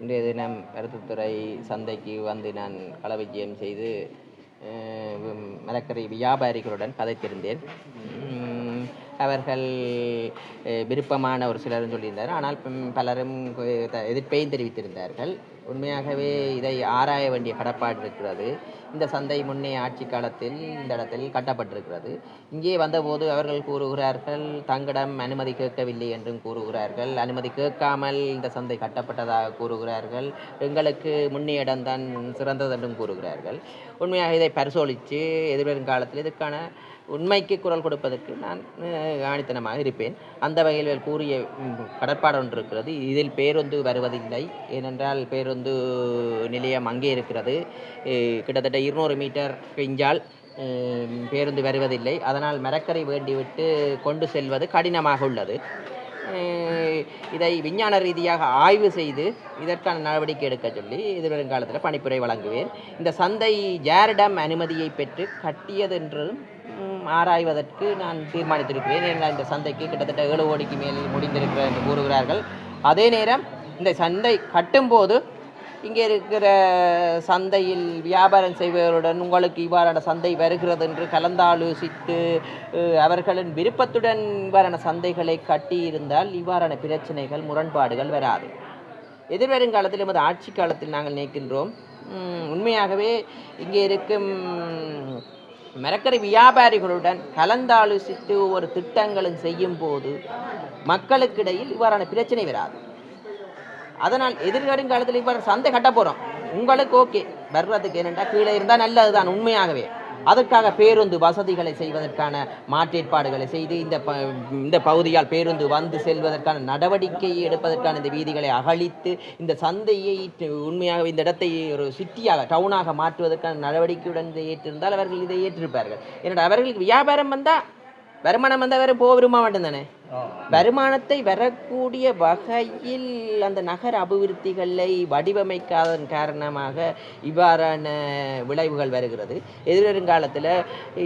இன்றைய தினம் பருத்தித்துறை சந்தைக்கு வந்து நான் களவிஜயம் செய்து அஹ், மரக்கறி வியாபாரிகளுடன் கதைத்திருந்தேன். அவர்கள் விருப்பமான ஒரு சிலரும் சொல்லியிருந்தார். ஆனால் பலரும் எதிர்ப்பையும் தெரிவித்திருந்தார்கள். உண்மையாகவே இதை ஆராய வேண்டிய கடப்பாடு இருக்கிறது. இந்த சந்தை முன்னே ஆட்சி காலத்தில் இந்த இடத்தில் கட்டப்பட்டிருக்கிறது. இங்கே வந்தபோது அவர்கள் கூறுகிறார்கள் தங்களிடம் அனுமதி கேட்கவில்லை என்றும் கூறுகிறார்கள். அனுமதி கேட்காமல் இந்த சந்தை கட்டப்பட்டதாக கூறுகிறார்கள். எங்களுக்கு முன்னே இடம்தான் சிறந்தது என்றும் கூறுகிறார்கள். உண்மையாக இதை பரிசோலித்து எதிர்வரும் காலத்தில் இதற்கான உண்மைக்கு குரல் கொடுப்பதற்கு நான் அஹ், ஆணித்தனமாக இருப்பேன். அந்த வகையில் கூறிய கடற்பாடு ஒன்று இருக்கிறது. இதில் பேருந்து வருவதில்லை. ஏனென்றால் பேருந்து நிலையம் அங்கே இருக்கிறது. கிட்டத்தட்ட இருநூறு மீட்டர் இஞ்சால் பேருந்து வருவதில்லை. அதனால் மரக்கரை வேண்டிவிட்டு கொண்டு செல்வது கடினமாக உள்ளது. இதை விஞ்ஞான ரீதியாக ஆய்வு செய்து இதற்கான நடவடிக்கை எடுக்க சொல்லி எதிர்வரும் காலத்தில் பணிப்புரை வழங்குவேன். இந்த சந்தை ஜாரிடம் அனுமதியை பெற்று கட்டியது என்றும் ஆராய்வதற்கு நான் தீர்மானித்திருக்கிறேன். ஏனென்றால் இந்த சந்தைக்கு கிட்டத்தட்ட ஏழு கோடிக்கு மேல் முடிந்திருக்கிறது என்று கூறுகிறார்கள். அதே நேரம் இந்த சந்தை கட்டும்போது இங்கே இருக்கிற சந்தையில் வியாபாரம் செய்பவருடன் உங்களுக்கு இவ்வாறான சந்தை வருகிறது என்று கலந்தாலோசித்து அவர்களின் விருப்பத்துடன் இவ்வாறான சந்தைகளை கட்டியிருந்தால் இவ்வாறான பிரச்சனைகள் முரண்பாடுகள் வராது. எதிர்வரும் காலத்தில் எமது ஆட்சி காலத்தில் நாங்கள் நினைக்கின்றோம். உண்மையாகவே இங்கே இருக்கும் மரக்கறி வியாபாரிகளுடன் கலந்தாலோசித்து ஒரு திட்டங்களும் செய்யும் போது மக்களுக்கிடையில் இவ்வாறான பிரச்சனை வராது. அதனால் எதிர்வரும் காலத்தில் இவ்வாறு சந்தை கட்ட போகிறோம் உங்களுக்கு ஓகே வர்றதுக்கு என்னென்னா கீழே இருந்தால் நல்லது தான் உண்மையாகவே. அதற்காக பேருந்து வசதிகளை செய்வதற்கான மாற்றேற்பாடுகளை செய்து இந்த ப இந்த பகுதியால் பேருந்து வந்து செல்வதற்கான நடவடிக்கையை எடுப்பதற்கான இந்த வீதிகளை அகழித்து இந்த சந்தையை உண்மையாக இந்த இடத்தை ஒரு சிட்டியாக டவுனாக மாற்றுவதற்கான நடவடிக்கையுடன் இதை ஏற்றிருந்தால் அவர்கள் இதை ஏற்றிருப்பார்கள். ஏன்னா அவர்களுக்கு வியாபாரம் வந்தால் வருமானம் வந்தால் வேறு போக விரும்ப மாட்டேன் தானே? வருமானத்தை வரக்கூடிய வகையில் அந்த நகர அபிவிருத்திகளை வடிவமைக்காதன் காரணமாக இவ்வாறான விளைவுகள் வருகிறது. எதிர்வருங்காலத்தில்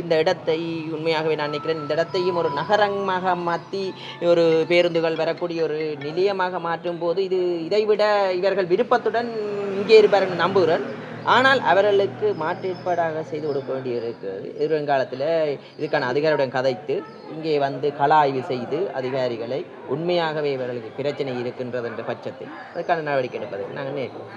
இந்த இடத்தை உண்மையாகவே நான் நினைக்கிறேன் இந்த இடத்தையும் ஒரு நகரமாக மாற்றி ஒரு பேருந்துகள் வரக்கூடிய ஒரு நிலையமாக மாற்றும் போது இது இதைவிட இவர்கள் விருப்பத்துடன் இங்கே இருப்பார்கள் நம்புகிறேன். ஆனால் அவர்களுக்கு மாற்றுப்பாடாக செய்து கொடுக்க வேண்டியிருக்கிறது. எதிர்காலத்தில் இதுக்கான அதிகாரியுடன் கதைத்து இங்கே வந்து கள ஆய்வு செய்து அதிகாரிகளை உண்மையாகவே இவர்களுக்கு பிரச்சனை இருக்கின்றது என்ற பட்சத்தில் அதுக்கான நடவடிக்கை எடுப்பதை நாங்கள் நேர்க்கிறோம்